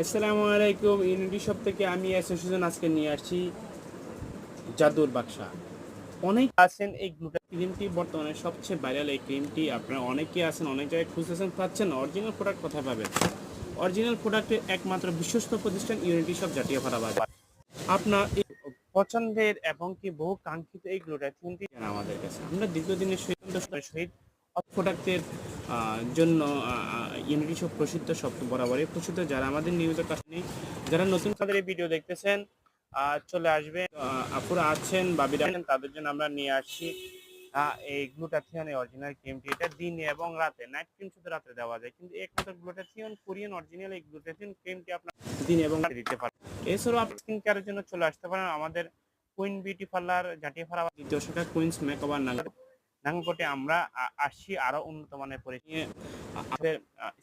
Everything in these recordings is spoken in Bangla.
আসসালামু আলাইকুম, ইউনিটি শপ থেকে আমি অ্যাসোসিয়েশন আজকে নিয়ে আসছি জাদুর বাক্সা। অনেক আছেন এই গ্লুটা ক্রিমটি বর্তমানে সবচেয়ে ভাইরাল এই ক্রিমটি আপনারা অনেকেই আছেন, অনেক জায়গায় খুঁজতেছেন, পাচ্ছেন অরিজিনাল প্রোডাক্ট কোথায় পাবেন? অরিজিনাল প্রোডাক্টের একমাত্র বিশ্বস্ত প্রতিষ্ঠান ইউনিটি শপ জাতীয় ফারাবাদ আপনার পছন্দের এবং কি বহু কাঙ্ক্ষিত এই গ্লুটাথিনটি আমাদের কাছে। আমরা দীর্ঘদিনের সহিত প্রোডাক্টের জন্য ইউনিটি সব প্রসিদ্ধ, সব বরাবরই প্রসিদ্ধ। যারা আমাদের নিয়মিত কাছে নেই, যারা নতুন তাদের এই ভিডিও দেখতেছেন চলে আসবে আপুরা আছেন, বাবিরা আছেন, তাদের জন্য আমরা নিয়ে আসছি এই গ্লুটাথিয়ন অরিজিনাল ক্রিমটি এটা দিনে এবং রাতে নাইট ক্রিম শুধু রাতে দেওয়া যায়, কিন্তু একমাত্র গ্লুটাথিয়ন, কোরিয়ান অরিজিনাল এই গ্লুটাথিয়ন ক্রিমটি আপনার দিনে এবং রাতে দিতে পারেন। এছাড়াও আপনি স্কিন কেয়ারের জন্য চলে আসতে পারেন আমাদের কুইন বিউটি পার্লার জাতীয় ফারা দ্বিতীয় শাখা কুইন্স মেকওভার নাঙ্গল নাঙ্গলকোটে আমরা আসছি আরও উন্নত মানের আমাদের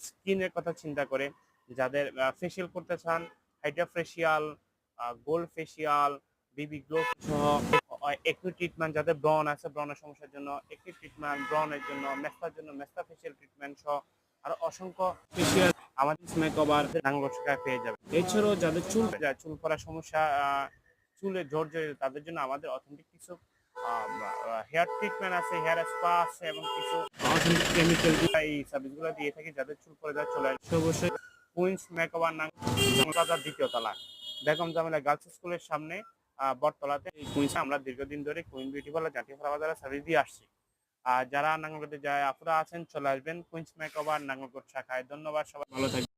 স্কিনের কথা চিন্তা করে যাদের ফেসিয়াল করতে চান hydra facial gold facial BB glow সহ ট্রিটমেন্ট যাদের ব্রন আছে ব্রনের সমস্যার জন্য একটু ট্রিটমেন্ট ব্রনের জন্য, মেস্তার জন্য মেস্তা ফেসিয়াল ট্রিটমেন্ট সহ আর অসংখ্য ফেসিয়াল আমাদের মেকওভার নাঙ্গল পেয়ে যাবে। এছাড়াও যাদের চুল চুল পড়ার সমস্যা চুলে জোর তাদের জন্য আমাদের অথেন্টিক কিছু হেয়ার ট্রিটমেন্ট আছে হেয়ার স্পা আছে এবং কিছু কেমিক্যাল এই সার্ভিসগুলো দিয়ে থাকি যাদের চুল পড়ে যায় চলে আসে। অবশ্যই। কুইন্স মেকওভার নাম বাজার দ্বিতীয় তলা। বেগম জামিলা গার্লস স্কুলের সামনে বটতলাতে এই কুইন্স আমরা দীর্ঘদিন ধরে কুইন বিউটি পার্লার জাতীয় বাজারে সার্ভিস দিয়ে আসছি। আর যারা নাঙ্গলকোটে যায় আপনারা আছেন চলে আসবেন কুইন্স মেকওভার নাঙ্গলকোট শাখায়। ধন্যবাদ সবাই। ভালো থাকবেন।